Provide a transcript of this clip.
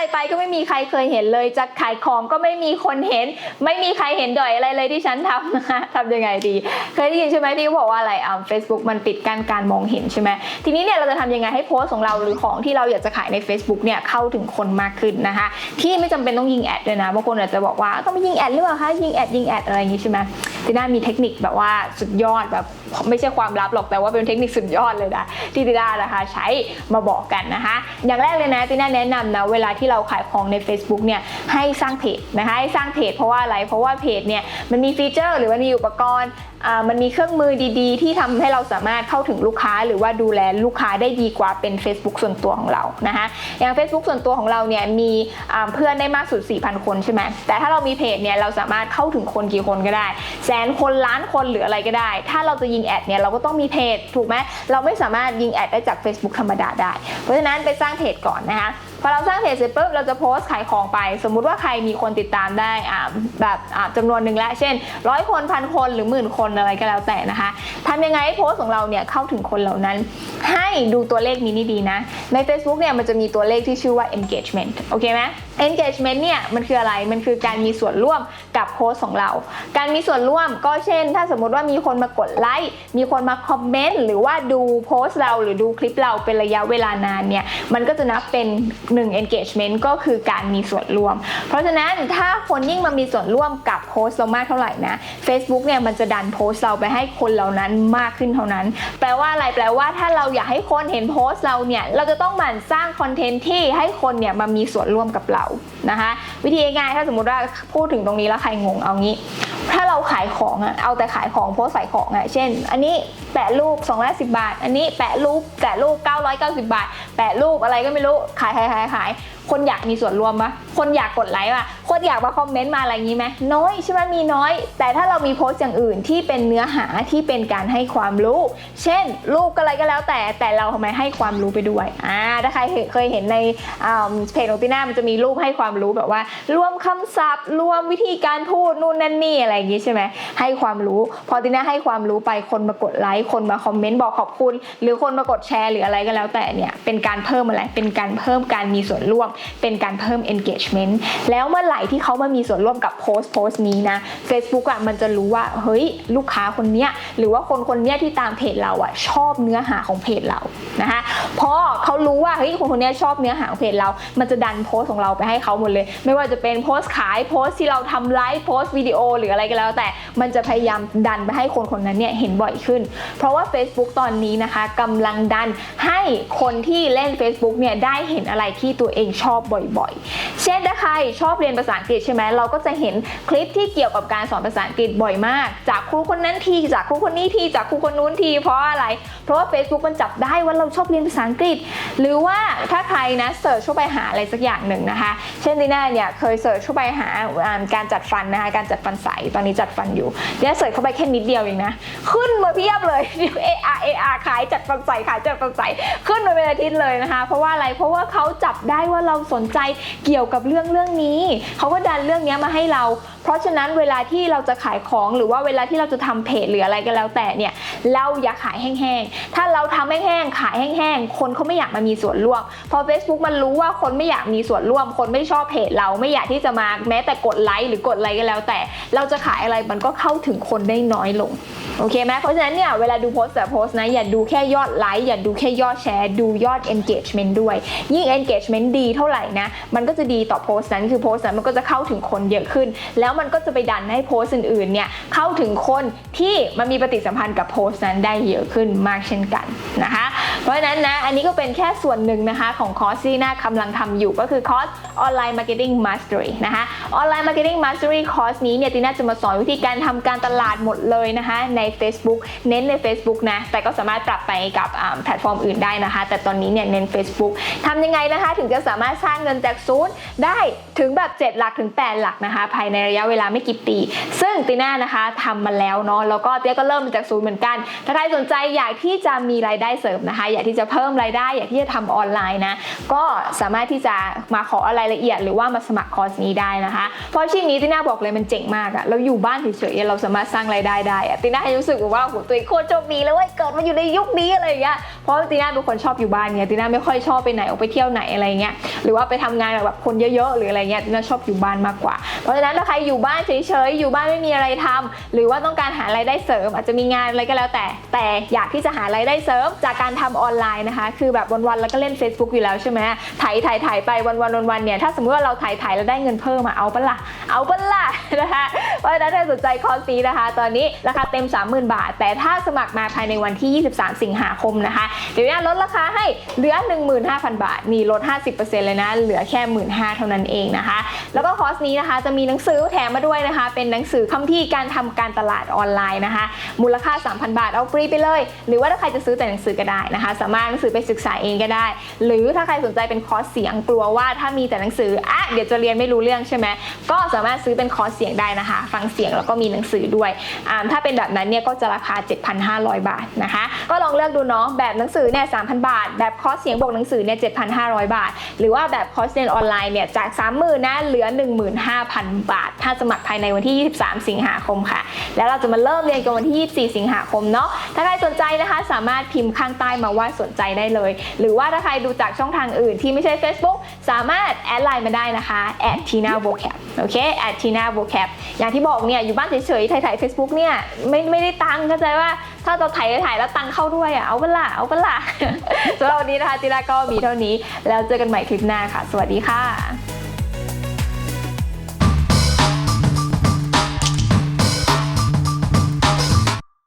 ไรไปก็ไม่มีใครเคยเห็นเลย จะขายของก็ไม่มีคนเห็น ไม่มีใครเห็นดอยอะไรเลยที่ฉันทำนะคะทำยังไงดี เคยได้ยินใช่ไหมที่เขาบอกว่าอะไรอ่า Facebook มันปิดกั้นการมองเห็นใช่ไหมทีนี้เนี่ยเราจะทำยังไงให้โพสต์ของเราหรือของที่เราอยากจะขายใน Facebook เนี่ยเข้าถึงคนมากขึ้นนะคะ ที่ไม่จำเป็นต้องยิงแอดด้วยนะบางคนอาจจะบอกว่าต้องไปยิงแอดหรือเปล่าคะยิงแอดยิงแอดอะไรอย่างงี้ใช่ไหมทีน่ามีเทคนิคแบบว่าสุดยอดแบบไม่ใช่ความลับหรอกแต่ว่าเป็นเทคนิคสุดยอดเลยนะที่ตีน่านะคะใช้มาบอกกันนะคะ อย่างแรกเลยนะตีน่าแนะนำนะเวลาที่เราขายของใน Facebook เนี่ยให้สร้างเพจนะคะให้สร้างเพจเพราะว่าอะไรเพราะว่าเพจเนี่ยมันมีฟีเจอร์ หรือว่ามีอุปกรณ์ มันมีเครื่องมือดีๆ ที่ทำให้เราสามารถเข้าถึงลูกค้า หรือว่าดูแลลูกค้าได้ดีกว่าเป็น Facebook ส่วนตัวของเรานะคะอย่าง Facebook ส่วนตัวของเราเนี่ยมีเพื่อนได้มากสุด 4,000 คนใช่ไหมแต่ถ้าเรามีเพจเนี่ยเราสามารถเข้าถึงคนกี่คนก็ได้ แสนคนล้านคนหรืออะไรก็ได้ ถ้าเราจะยิงแอดเนี่ยเราก็ต้องมีเพจถูกไหมเราไม่สามารถยิงแอดได้จาก Facebook ธรรมดาได้ เพราะฉะนั้นไปสร้างเพจก่อนนะคะ พอเราสร้างเพจเสร็จปุ๊บเราจะโพสต์ขายของไป สมมุติว่าใครมีคนติดตามได้อ่าแบบอ่าจำนวนหนึ่งแล้วเช่นร้อยคนพันคนหรือหมื่นคนอะไรก็แล้วแต่นะคะทำยังไงให้โพสต์ของเราเนี่ยเข้าถึงคนเหล่านั้น ให้ดูตัวเลขนี้นี่ดีนะ ใน Facebook เนี่ยมันจะมีตัวเลขที่ชื่อว่า engagement โอเคไหม engagement เนี่ยมันคืออะไรมันคือการมีส่วนร่วมกับโพสต์ของเรา การมีส่วนร่วมก็เช่น ถ้าสมมติว่ามีคนมากดไลค์มีคนมาคอมเมนต์หรือว่าดูโพสต์เราหรือดูคลิปเราเป็นระยะเวลานานเนี่ยมันก็จะนับเป็น1 engagement ก็คือการมีส่วนร่วม เพราะฉะนั้นถ้าคนยิ่งมามีส่วนร่วมกับโพสต์เรามากเท่าไหร่นะ Facebook เนี่ยมันจะดันโพสต์เราไปให้คนเหล่านั้นมากขึ้นเท่านั้น แปลว่าอะไรแปลว่าถ้าเราอยากให้คนเห็นโพสต์เราเนี่ยเราจะต้องหมั่นสร้างคอนเทนต์ที่ให้คนเนี่ยมามีส่วนร่วมกับเรานะคะวิธีง่ายถ้าสมมติว่าพูดถึงตรงนี้แล้วใครงงเอางี้ ถ้าเราขายของอะเอาแต่ขายของโพสต์ขายของอะเช่น อันนี้แปะรูป210บาท อันนี้แปะรูปแปะรูป990 บาท แปะรูปอะไรก็ไม่รู้ขายขายขายขาย คนอยากมีส่วนร่วมปะคนอยากกดไลค์ปะคนอยากมาคอมเมนต์มาอะไรอย่างนี้ไหมน้อยใช่ไหมมีน้อย แต่ถ้าเรามีโพสต์อย่างอื่นที่เป็นเนื้อหาที่เป็นการให้ความรู้ เช่น รูปอะไรก็แล้วแต่แต่เราทำไมให้ความรู้ไปด้วยอ่าถ้าใครเคยเห็นในเพจของติน่ามันจะมีรูปให้ความรู้แบบว่า รวมคำศัพท์ รวมวิธีการพูดนู่นนั่นนี่อะไรอย่างนี้ใช่ไหมให้ความรู้พอติน่าให้ความรู้ไปคนมากดไลค์คนมาคอมเมนต์บอกขอบคุณ หรือคนมากดแชร์หรืออะไรก็แล้วแต่เนี่ยเป็นการเพิ่มอะไรเป็นการเพิ่มการมีส่วนร่วม เป็นการเพิ่ม engagement แล้วเมื่อไหร่ที่เขามามีส่วนร่วมกับโพสต์โพสต์นี้นะ Facebook อะมันจะรู้ว่าเฮ้ยลูกค้าคนเนี้ยหรือว่าคนคนเนี้ยที่ตามเพจเราอะชอบเนื้อหาของเพจเรานะคะพอเขารู้ว่าเฮ้ยคนคนเนี้ยชอบเนื้อหาของเพจเรา มันจะดันโพสต์ของเราไปให้เขาหมดเลย ไม่ว่าจะเป็นโพสต์ขายโพสต์ที่เราทำไลฟ์โพสต์วิดีโอหรืออะไรก็แล้ว แต่มันจะพยายามดันไปให้คนคนนั้นเนี่ยเห็นบ่อยขึ้น เพราะว่า Facebook ตอนนี้นะคะกำลังดันให้คนที่เล่น Facebook เนี่ยได้เห็นอะไรที่ตัวเองชอบบ่อยๆ เช่นถ้าใครชอบเรียนภาษาอังกฤษใช่ไหมเราก็จะเห็นคลิปที่เกี่ยวกับการสอนภาษาอังกฤษบ่อยมาก จากครูคนนั้นทีจากครูคนนี้ทีจากครูคนนู้นทีเพราะอะไร เพราะว่า Facebook มันจับได้ว่าเราชอบเรียนภาษาอังกฤษ หรือว่าถ้าใครนะเสิร์ชเข้าไปหาอะไรสักอย่างหนึ่งนะคะ เช่นดีน่าเนี่ยเคยเสิร์ชเข้าไปหาการจัดฟันนะคะการจัดฟันใสตอนนี้จัดฟันอยู่เนี่ยเสิร์ชเข้าไปแค่นิดเดียวเองนะขึ้นมาเพียบเลยเออาเออาขายจัดฟันใสขายจัดฟันใสขึ้นมาเป็นอาทิตย์เลยนะคะ เพราะว่าอะไรเพราะว่าเขาจับได้ว่าเราสนใจเกี่ยวกับเรื่องเรื่องนี้ เขาก็ดันเรื่องนี้มาให้เรา เพราะฉะนั้นเวลาที่เราจะขายของหรือว่าเวลาที่เราจะทำเพจหรืออะไรก็แล้วแต่เนี่ยเราอย่าขายแห้งๆ ถ้าเราทำแห้งๆ ขายแห้งๆ คนเขาไม่อยากมามีส่วนร่วม พอ Facebook มันรู้ว่าคนไม่อยากมีส่วนร่วม คนไม่ชอบเพจเราไม่อยากที่จะมาแม้แต่กดไลค์หรือกดอะไรก็แล้วแต่ เราจะขายอะไรมันก็เข้าถึงคนได้น้อยลงโอเคไหมเพราะฉะนั้นเนี่ยเวลาดูโพสต์แต่โพสต์นะอย่าดูแค่ยอดไลค์อย่าดูแค่ยอดแชร์ ดูยอด engagement ด้วย ยิ่ง engagement ดีเท่าไหร่นะ มันก็จะดีต่อโพสต์นั้น คือโพสต์นั้นมันก็จะเข้าถึงคนเยอะขึ้น แล้วมันก็จะไปดันให้โพสต์อื่นๆเนี่ยเข้าถึงคนที่มันมีปฏิสัมพันธ์กับโพสต์นั้นได้เยอะขึ้นมากเช่นกันนะคะ เพราะฉะนั้นนะ อันนี้ก็เป็นแค่ส่วนหนึ่งนะคะของคอร์สที่น่ากำลังทำอยู่ก็คือคอร์สออนไลน์มาร์เก็ตติ้งมาสเตอรี่นะคะออนไลน์มาร์เก็ตติ้งมาสเตอรี่คอร์สนี้เนี่ยตีน่าจะมาสอนวิธีการทำการตลาดหมดเลยนะคะใน Facebook เน้นใน Facebook นะแต่ก็สามารถปรับไปกับแพลตฟอร์มอื่นได้นะคะ แต่ตอนนี้เนี่ยเน้น Facebook ทำยังไงนะคะถึงจะสามารถสร้างเงินจากศูนย์ได้ถึงแบบ 7 หลักถึง 8 หลักนะคะ ภายในระยะเวลาไม่กี่ปี ซึ่งตีน่านะคะทำมาแล้วเนาะแล้วก็เตี้ยก็เริ่มจากศูนย์เหมือนกัน ถ้าใครสนใจอยากที่จะมีรายได้เสริมนะคะ อยากที่จะเพิ่มรายได้ อยากที่จะทำออนไลน์นะก็สามารถที่จะมาขอรายละเอียด หรือว่ามาสมัครคอร์สนี้ได้นะคะ เพราะชีพนี้ตีน่าบอกเลยมันเจ๋งมากอะเราอยู่บ้านเฉยๆเราสามารถสร้างรายได้ได้อะตีน่ารู้สึกว่าโหตัวเองโคตรโชคดีเลยเว้ยเกิดมาอยู่ในยุคนี้อะไรอย่างเงี้ยเพราะตีน่าเป็นคนชอบอยู่บ้านไงตีน่าไม่ค่อยชอบไปไหนออกไปเที่ยวไหนอะไรเงี้ยหรือว่าไปทำงานกับแบบคนเยอะๆ หรืออะไรเงี้ยตินาชอบอยู่บ้านมากกว่า เพราะฉะนั้นถ้าใครอยู่บ้านเฉยๆอยู่บ้านไม่มีอะไรทำหรือว่าต้องการหารายได้เสริม อาจจะมีงานอะไรก็แล้วแต่ แต่อยากที่จะหารายได้เสริม จากการทำออนไลน์นะคะ คือแบบวันๆแล้วก็เล่น Facebook อยู่แล้วใช่ไหมถ่ายถ่ายถ่ายไปวันวันวันๆเนี่ยถ้าสมมติว่าเราถ่ายถ่ายแล้วได้เงินเพิ่มมาเอาปะล่ะเอาปะล่ะนะคะเพราะฉะนั้นถ้าสนใจคอร์สนี้นะคะ ตอนนี้ราคาเต็ม 30,000 บาท แต่ถ้าสมัครมาภายในวันที่ 23 สิงหาคมนะคะเดี๋ยวเนี่ยลดราคาให้เหลือ 15,000 บาทมีลด50%เลยนะ เหลือแค่ 15,000เท่านั้นเองนะคะ แล้วก็คอร์สนี้นะคะจะมีหนังสือแถมมาด้วยนะคะ เป็นหนังสือคำที่การทำการตลาดออนไลน์นะคะ มูลค่า 3,000 บาทเอาฟรีไปเลย หรือว่าถ้าใครจะซื้อแต่หนังสือก็ได้นะคะ สามารถหนังสือไปศึกษาเองก็ได้ หรือถ้าใครสนใจเป็นคอร์สเสียงกลัวว่าถ้ามีแต่หนังสืออะเดี๋ยวจะเรียนไม่รู้เรื่องใช่ไหมก็สามารถซื้อเป็นคอร์สเสียงได้นะคะ ฟังเสียงแล้วก็มีหนังสือด้วยอ่าถ้าเป็นแบบนั้นเนี่ยก็จะราคา 7,500 บาทนะคะ ก็ลองเลือกดูเนาะแบบหนังสือเนี่ย3,000 บาท แบบคอร์สเสียงบวกหนังสือเนี่ย7,500บาท หรือว่าแบบคอร์สเรียนออนไลน์เนี่ยจาก 30,000นะเหลือ 15,000 บาท ถ้าสมัครภายในวันที่ 23 สิงหาคมค่ะ แล้วเราจะมาเริ่มเรียนกันวันที่ 24 สิงหาคมเนาะถ้าใครสนใจนะคะสามารถพิมพ์ข้างใต้มาว่าสนใจได้เลย หรือว่าถ้าใครดูจากช่องทางอื่นที่ไม่ใช่ Facebook สามารถแอดไลน์มาได้นะคะ @tina vocab โอเค @tina vocab อย่างที่บอกเนี่ยอยู่บ้านเฉยๆถ่ายๆ Facebook เนี่ยไม่ไม่ได้ตังค์เข้าใจว่า ถ้าจะถ่ายถ่ายแล้วตังเข้าด้วยอะเอาเปล่าเอาเปล่าสำหรับวันนี้นะคะจิราก็มีเท่านี้ แล้วเจอกันใหม่คลิปหน้าค่ะ สวัสดีค่ะ